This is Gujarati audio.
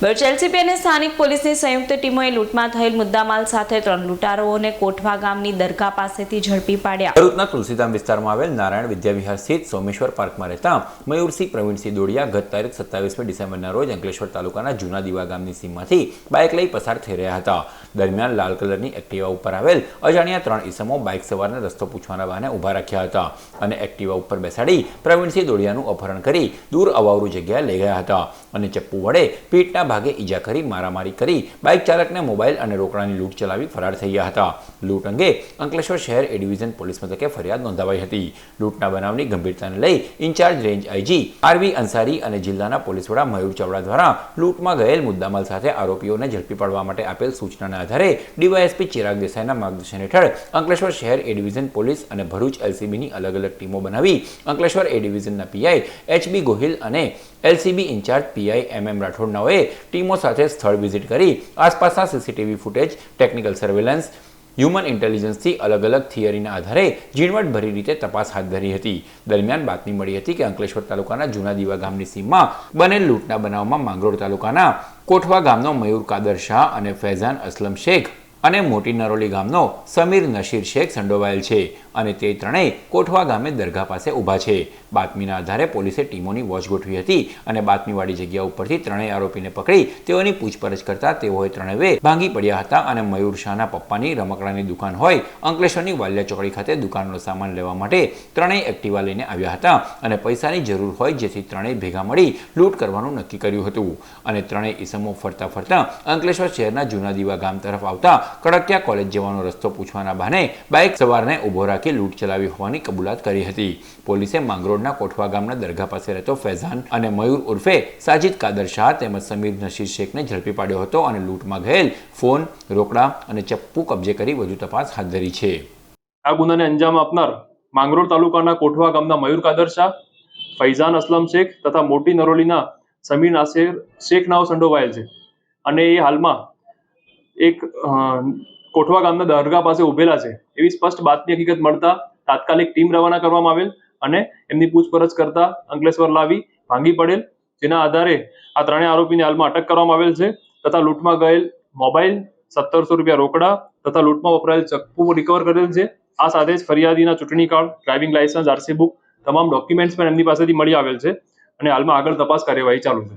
ભરૂચ એલસીબી અને સ્થાનિક પોલીસની સંયુક્ત ટીમોએ લૂંટમાં થયેલ મુદ્દામાલ સાથે ત્રણ લૂંટારોઓને કોઠવા ગામની દરગાહ પાસેથી ઝડપી પાડ્યા. ભરૂચના તુલસીધામ વિસ્તારમાં આવેલ નારાયણ વિદ્યાવિહાર સ્થિત સોમેશ્વર પાર્કમાં રહેતા મયુરસિંહ પ્રવીણસિંહ દોડિયા ગત તારીખ સત્તાવીસમી ડિસેમ્બરના રોજ અંકલેશ્વર તાલુકાના જૂના દીવા ગામની સીમમાંથી બાઇક લઈ પસાર થઈ રહ્યા હતા. દરમિયાન લાલ કલરની એક્ટિવા ઉપર આવેલ અજાણ્યા ત્રણ ઈસમો બાઇક સવારને રસ્તો પૂછવાના બહાને ઊભા રાખ્યા હતા અને એક્ટિવા ઉપર બેસાડી પ્રવીણસિંહ દોડિયાનું અપહરણ કરી દૂર અવાવરું જગ્યાએ લઈ ગયા હતા અને ચપ્પુ વડે પીઠના ભાગે ઈજા કરી, મારામારી કરી, બાઇક ચાલકને મોબાઈલ અને રોકડાની લૂંટ ચલાવી ફરાર થયા હતા. લૂંટ અંગે અંકલેશ્વર શહેર એ ડિવિઝન પોલીસ મથકે ફરિયાદ નોંધાવાઈ હતી. લૂંટના બનાવની ગંભીરતાને લઈ incharge range IG RV Ansari અને જિલ્લાના પોલીસ વડા મયુર ચાવડા દ્વારા લૂંટમાં ગયેલ મુદ્દામાલ સાથે આરોપીઓને ઝડપી પાડવા માટે આપેલ સૂચનાના આધારે ડીવાયએસપી ચિરાગ દેસાઈના માર્ગદર્શન હેઠળ અંકલેશ્વર શહેર એ ડિવિઝન પોલીસ અને ભરૂચ એલસીબીની અલગ અલગ ટીમો બનાવી અંકલેશ્વર એ ડિવિઝનના પીઆઈ એચબી ગોહિલ અને LCB incharge PI M M રાઠોડનાઓએ ટીમો સાથે સ્થળ વિઝિટ કરી આસપાસના CCTV footage, technical surveillance, human ઇન્ટેલિજન્સથી અલગ અલગ થિયરીના આધારે ઝીણવટભરી રીતે તપાસ હાથ ધરી હતી. દરમિયાન બાતમી મળી હતી કે અંકલેશ્વર તાલુકાના જૂના દીવા ગામની સીમમાં બનેલ લૂંટના બનાવમાં માંગરોળ તાલુકાના કોઠવા ગામનો મયુર કાદર શાહ અને ફૈઝાન અસલમ શેખ અને મોટી નરોલી ગામનો સમીર નશીર શેખ સંડોવાયેલ છે અને તે ત્રણેય કોઠવા ગામે દરગાહ પાસે ઊભા છે. બાતમીના આધારે પોલીસે ટીમોની વોચ ગોઠવી હતી અને બાતમીવાળી જગ્યા ઉપરથી ત્રણેય આરોપીને પકડી તેઓની પૂછપરછ કરતા તેઓએ ત્રણેય ભાંગી પડ્યા હતા અને મયુર શાહના પપ્પાની રમકડાની દુકાન હોય અંકલેશ્વરની વાલિયા ચોકડી ખાતે દુકાનનો સામાન લેવા માટે ત્રણેય એક્ટિવા લઈને આવ્યા હતા અને પૈસાની જરૂર હોય જેથી ત્રણેય ભેગા મળી લૂંટ કરવાનું નક્કી કર્યું હતું. અને ત્રણેય ઈસમો ફરતા ફરતા અંકલેશ્વર શહેરના જૂના દીવા ગામ તરફ આવતા કડકિયા કોલેજ જવાનો રસ્તો પૂછવાના બહાને બાઇક સવારને ઊભો રાખી લૂંટ ચલાવી હોવાની કબૂલાત કરી હતી. પોલીસે માંગરોળના કોઠવા ગામના દરગાહ પાસે રહેતો ફૈઝાન અને મયુર ઉર્ફે સાજિદ કાદર શાહ તેમજ સમીર નશીર શેખને ઝડપી પાડ્યો હતો અને લૂંટમાં ગયેલ ફોન, રોકડા અને ચપ્પુ કબજે કરી વધુ તપાસ હાથ ધરી છે. આ ગુનાને અંજામ આપનાર માંગરોળ તાલુકાના કોઠવા ગામના મયુર કાદર શાહ, ફૈઝાન અસલમ શેખ તથા મોટી નરોલીના સમીર નાસેર શેખ નાવ સંડોવાયેલ છે. અને એ હાલમાં એક કોઠવા ગામના દરગાહ પાસે ઉભેલા છે. એવી સ્પષ્ટ બાતમી હકીકત મળતા તાત્કાલિક ટીમ રવાના કરવામાં આવેલ અને એમની પૂછપરછ કરતા અંકલેશ્વર લાવી ભાંગી પડેલ, જેના આધારે આ ત્રણેય આરોપીને હાલમાં અટક કરવામાં આવેલ છે, તથા લૂંટમાં ગયેલ મોબાઈલ સત્તરસો રૂપિયા રોકડા તથા લૂંટમાં વપરાયેલ ચપ્પુ રિકવર કરેલ છે. આ સાથે જ ફરિયાદીના ચૂંટણી card driving licence RC book તમામ ડોક્યુમેન્ટ્સ પણ એમની પાસેથી મળી આવેલ છે અને હાલમાં આગળ તપાસ કાર્યવાહી ચાલુ છે.